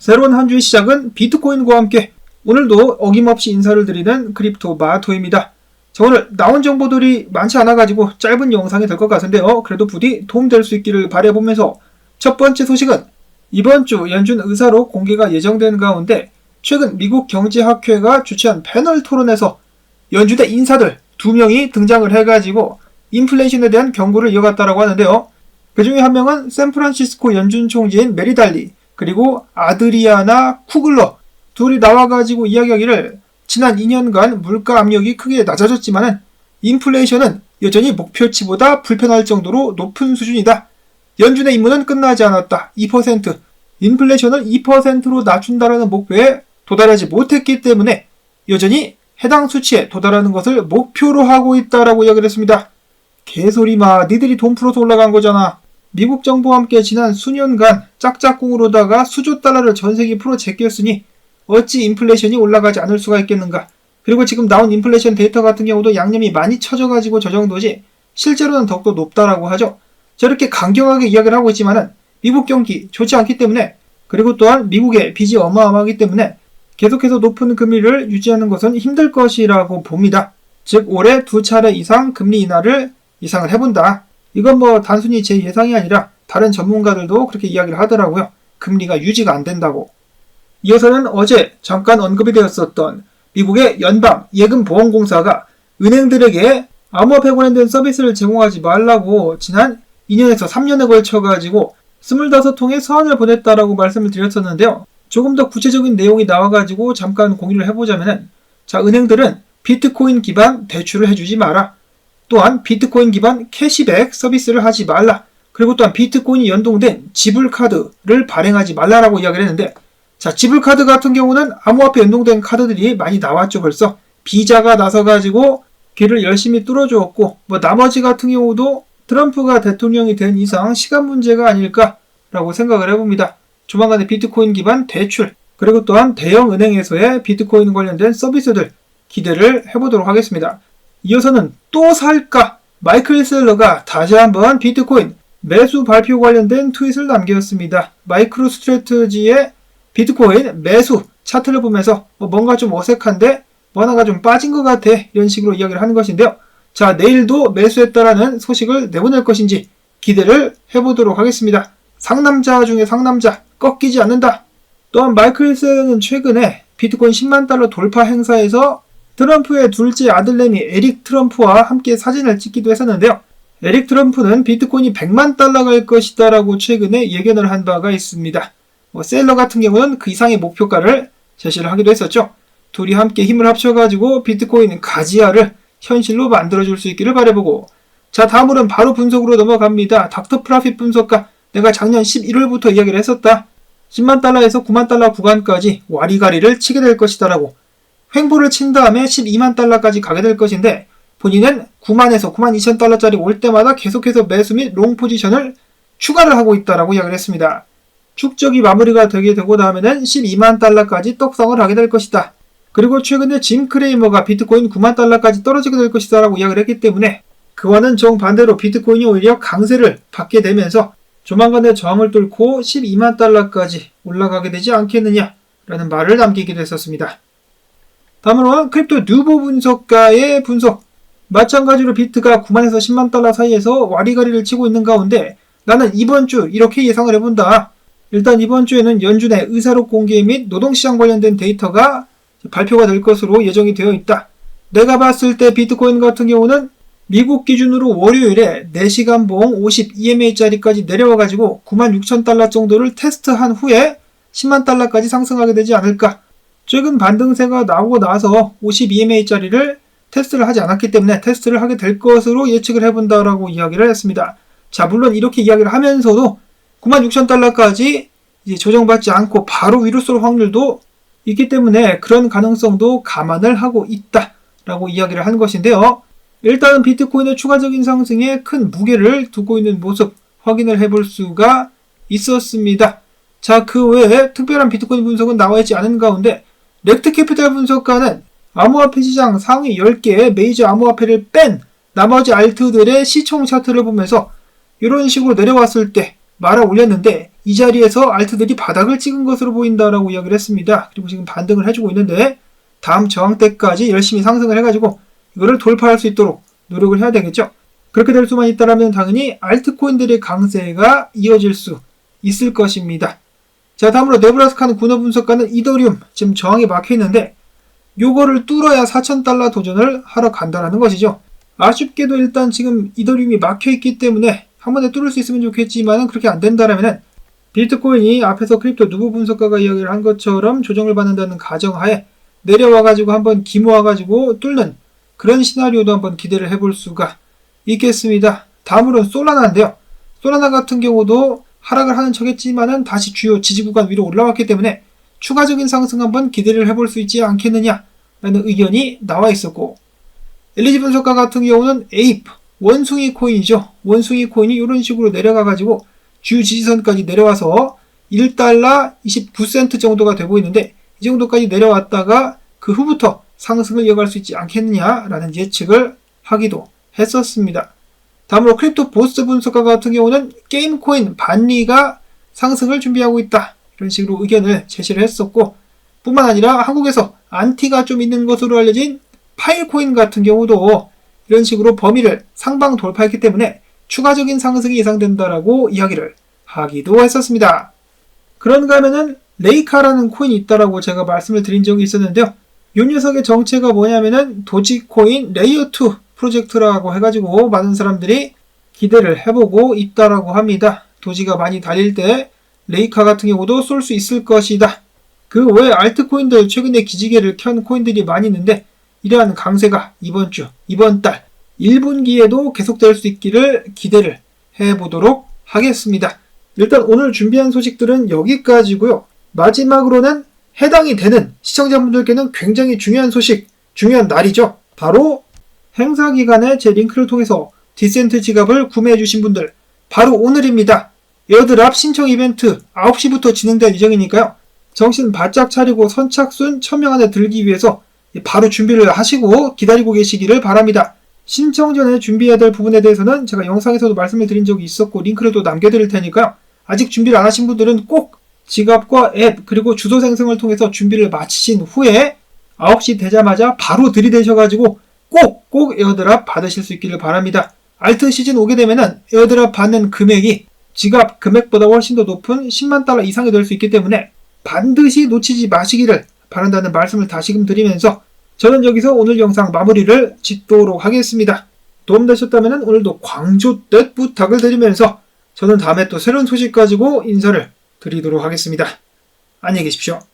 새로운 한 주의 시작은 비트코인과 함께 오늘도 어김없이 인사를 드리는 크립토 마토입니다. 자, 오늘 나온 정보들이 많지 않아가지고 짧은 영상이 될 것 같은데요. 그래도 부디 도움될 수 있기를 바라보면서 첫 번째 소식은 이번 주 연준 의사로 공개가 예정된 가운데 최근 미국 경제학회가 주최한 패널 토론에서 연준의 인사들 두 명이 등장을 해가지고 인플레이션에 대한 경고를 이어갔다라고 하는데요. 그 중에 한 명은 샌프란시스코 연준 총재인 메리 달리 그리고 아드리아나 쿠글러 둘이 나와가지고 이야기하기를 지난 2년간 물가 압력이 크게 낮아졌지만은 인플레이션은 여전히 목표치보다 불편할 정도로 높은 수준이다. 연준의 임무는 끝나지 않았다. 2%. 인플레이션을 2%로 낮춘다라는 목표에 도달하지 못했기 때문에 여전히 해당 수치에 도달하는 것을 목표로 하고 있다라고 이야기를 했습니다. 개소리마, 니들이 돈 풀어서 올라간 거잖아. 미국 정부와 함께 지난 수년간 짝짝꿍으로다가 수조 달러를 전 세계에 풀어 제꼈으니 어찌 인플레이션이 올라가지 않을 수가 있겠는가. 그리고 지금 나온 인플레이션 데이터 같은 경우도 양념이 많이 쳐져가지고 저 정도지 실제로는 더욱더 높다라고 하죠. 저렇게 강경하게 이야기를 하고 있지만은 미국 경기 좋지 않기 때문에 그리고 또한 미국의 빚이 어마어마하기 때문에 계속해서 높은 금리를 유지하는 것은 힘들 것이라고 봅니다. 즉 올해 두 차례 이상 금리 인하를 예상을 해본다. 이건 뭐 단순히 제 예상이 아니라 다른 전문가들도 그렇게 이야기를 하더라고요. 금리가 유지가 안 된다고. 이어서는 어제 잠깐 언급이 되었었던 미국의 연방 예금보험공사가 은행들에게 암호화폐 관련된 서비스를 제공하지 말라고 지난 2년에서 3년에 걸쳐 가지고 25통의 서한을 보냈다라고 말씀을 드렸었는데요. 조금 더 구체적인 내용이 나와가지고 잠깐 공유를 해보자면은 자 은행들은 비트코인 기반 대출을 해주지 마라. 또한 비트코인 기반 캐시백 서비스를 하지 말라. 그리고 또한 비트코인이 연동된 지불카드를 발행하지 말라라고 이야기를 했는데 자 지불카드 같은 경우는 암호화폐 연동된 카드들이 많이 나왔죠 벌써 비자가 나서가지고 길을 열심히 뚫어주었고 뭐 나머지 같은 경우도 트럼프가 대통령이 된 이상 시간 문제가 아닐까라고 생각을 해봅니다. 조만간에 비트코인 기반 대출 그리고 또한 대형 은행에서의 비트코인 관련된 서비스들 기대를 해보도록 하겠습니다. 이어서는 또 살까? 마이클 셀러가 다시 한번 비트코인 매수 발표 관련된 트윗을 남겼습니다. 마이크로 스트레트지의 비트코인 매수 차트를 보면서 어, 뭔가 좀 어색한데 뭐하나가 좀 빠진 것 같아 이런 식으로 이야기를 하는 것인데요. 자 내일도 매수했다라는 소식을 내보낼 것인지 기대를 해보도록 하겠습니다. 상남자 중에 상남자 꺾이지 않는다. 또한 마이클 셀러는 최근에 비트코인 10만 달러 돌파 행사에서 트럼프의 둘째 아들내미 에릭 트럼프와 함께 사진을 찍기도 했었는데요. 에릭 트럼프는 비트코인이 100만 달러 갈 것이다 라고 최근에 예견을 한 바가 있습니다. 뭐 셀러 같은 경우는 그 이상의 목표가를 제시를 하기도 했었죠. 둘이 함께 힘을 합쳐가지고 비트코인 가지아를 현실로 만들어줄 수 있기를 바라보고 자 다음으로는 바로 분석으로 넘어갑니다. 닥터 프라핏 분석가 내가 작년 11월부터 이야기를 했었다. 10만 달러에서 9만 달러 구간까지 와리가리를 치게 될 것이다 라고 횡보를 친 다음에 12만 달러까지 가게 될 것인데 본인은 9만에서 9만 2천 달러짜리 올 때마다 계속해서 매수 및 롱 포지션을 추가를 하고 있다라고 이야기를 했습니다. 축적이 마무리가 되게 되고 나면은 12만 달러까지 떡상을 하게 될 것이다. 그리고 최근에 짐 크레이머가 비트코인 9만 달러까지 떨어지게 될 것이다 라고 이야기를 했기 때문에 그와는 정반대로 비트코인이 오히려 강세를 받게 되면서 조만간에 저항을 뚫고 12만 달러까지 올라가게 되지 않겠느냐라는 말을 남기기도 했었습니다. 다음으로는 크립토 뉴보 분석가의 분석. 마찬가지로 비트가 9만에서 10만 달러 사이에서 와리가리를 치고 있는 가운데 나는 이번 주 이렇게 예상을 해본다. 일단 이번 주에는 연준의 의사록 공개 및 노동시장 관련된 데이터가 발표가 될 것으로 예정이 되어 있다. 내가 봤을 때 비트코인 같은 경우는 미국 기준으로 월요일에 4시간 봉50 EMA짜리까지 내려와가지고 9만 6천 달러 정도를 테스트한 후에 10만 달러까지 상승하게 되지 않을까. 최근 반등세가 나오고 나서 50 EMA짜리를 테스트를 하지 않았기 때문에 테스트를 하게 될 것으로 예측을 해본다라고 이야기를 했습니다. 자, 물론 이렇게 이야기를 하면서도 9만 6천 달러까지 이제 조정받지 않고 바로 위로 쏠 확률도 있기 때문에 그런 가능성도 감안을 하고 있다라고 이야기를 한 것인데요. 일단은 비트코인의 추가적인 상승에 큰 무게를 두고 있는 모습 확인을 해볼 수가 있었습니다. 자, 그 외에 특별한 비트코인 분석은 나와 있지 않은 가운데 렉트 캐피탈 분석가는 암호화폐 시장 상위 10개의 메이저 암호화폐를 뺀 나머지 알트들의 시총 차트를 보면서 이런 식으로 내려왔을 때 말아 올렸는데 이 자리에서 알트들이 바닥을 찍은 것으로 보인다라고 이야기를 했습니다. 그리고 지금 반등을 해주고 있는데 다음 저항 때까지 열심히 상승을 해가지고 이거를 돌파할 수 있도록 노력을 해야 되겠죠. 그렇게 될 수만 있다면 당연히 알트코인들의 강세가 이어질 수 있을 것입니다. 자 다음으로 네브라스카는 군어 분석가는 이더리움 지금 저항이 막혀 있는데 요거를 뚫어야 4,000달러 도전을 하러 간다라는 것이죠. 아쉽게도 일단 지금 이더리움이 막혀 있기 때문에 한 번에 뚫을 수 있으면 좋겠지만은 그렇게 안 된다라면은 비트코인이 앞에서 크립토 누구 분석가가 이야기를 한 것처럼 조정을 받는다는 가정하에 내려와가지고 한번 기모아가지고 뚫는 그런 시나리오도 한번 기대를 해볼 수가 있겠습니다. 다음으로는 솔라나인데요. 솔라나 같은 경우도 하락을 하는 척했지만은 다시 주요 지지 구간 위로 올라왔기 때문에 추가적인 상승 한번 기대를 해볼 수 있지 않겠느냐라는 의견이 나와 있었고 엘리지 분석가 같은 경우는 에이프 원숭이 코인이죠. 원숭이 코인이 이런 식으로 내려가 가지고 주 지지선까지 내려와서 1달러 29센트 정도가 되고 있는데 이 정도까지 내려왔다가 그 후부터 상승을 이어갈 수 있지 않겠느냐라는 예측을 하기도 했었습니다. 다음으로 크립토 보스 분석가 같은 경우는 게임 코인 반리가 상승을 준비하고 있다. 이런 식으로 의견을 제시를 했었고 뿐만 아니라 한국에서 안티가 좀 있는 것으로 알려진 파일코인 같은 경우도 이런 식으로 범위를 상방 돌파했기 때문에 추가적인 상승이 예상된다라고 이야기를 하기도 했었습니다. 그런가 하면은 레이카라는 코인이 있다라고 제가 말씀을 드린 적이 있었는데요. 이 녀석의 정체가 뭐냐면은 도지코인 레이어2 프로젝트라고 해가지고 많은 사람들이 기대를 해보고 있다라고 합니다. 도지가 많이 달릴 때 레이카 같은 경우도 쏠 수 있을 것이다. 그 외 알트코인들 최근에 기지개를 켠 코인들이 많이 있는데 이러한 강세가 이번 주, 이번 달 1분기에도 계속될 수 있기를 기대를 해보도록 하겠습니다. 일단 오늘 준비한 소식들은 여기까지고요. 마지막으로는 해당이 되는 시청자분들께는 굉장히 중요한 소식, 중요한 날이죠. 바로 행사 기간에 제 링크를 통해서 디센트 지갑을 구매해 주신 분들 바로 오늘입니다. 에어드랍 신청 이벤트 9시부터 진행될 예정이니까요. 정신 바짝 차리고 선착순 1000명 안에 들기 위해서 바로 준비를 하시고 기다리고 계시기를 바랍니다. 신청 전에 준비해야 될 부분에 대해서는 제가 영상에서도 말씀을 드린 적이 있었고 링크를 또 남겨드릴 테니까요. 아직 준비를 안 하신 분들은 꼭 지갑과 앱 그리고 주소 생성을 통해서 준비를 마치신 후에 9시 되자마자 바로 들이대셔가지고 꼭 꼭 에어드랍 받으실 수 있기를 바랍니다. 알트 시즌 오게 되면은 에어드랍 받는 금액이 지갑 금액보다 훨씬 더 높은 10만 달러 이상이 될 수 있기 때문에 반드시 놓치지 마시기를 바란다는 말씀을 다시금 드리면서 저는 여기서 오늘 영상 마무리를 짓도록 하겠습니다. 도움되셨다면 오늘도 광조 뜻 부탁을 드리면서 저는 다음에 또 새로운 소식 가지고 인사를 드리도록 하겠습니다. 안녕히 계십시오.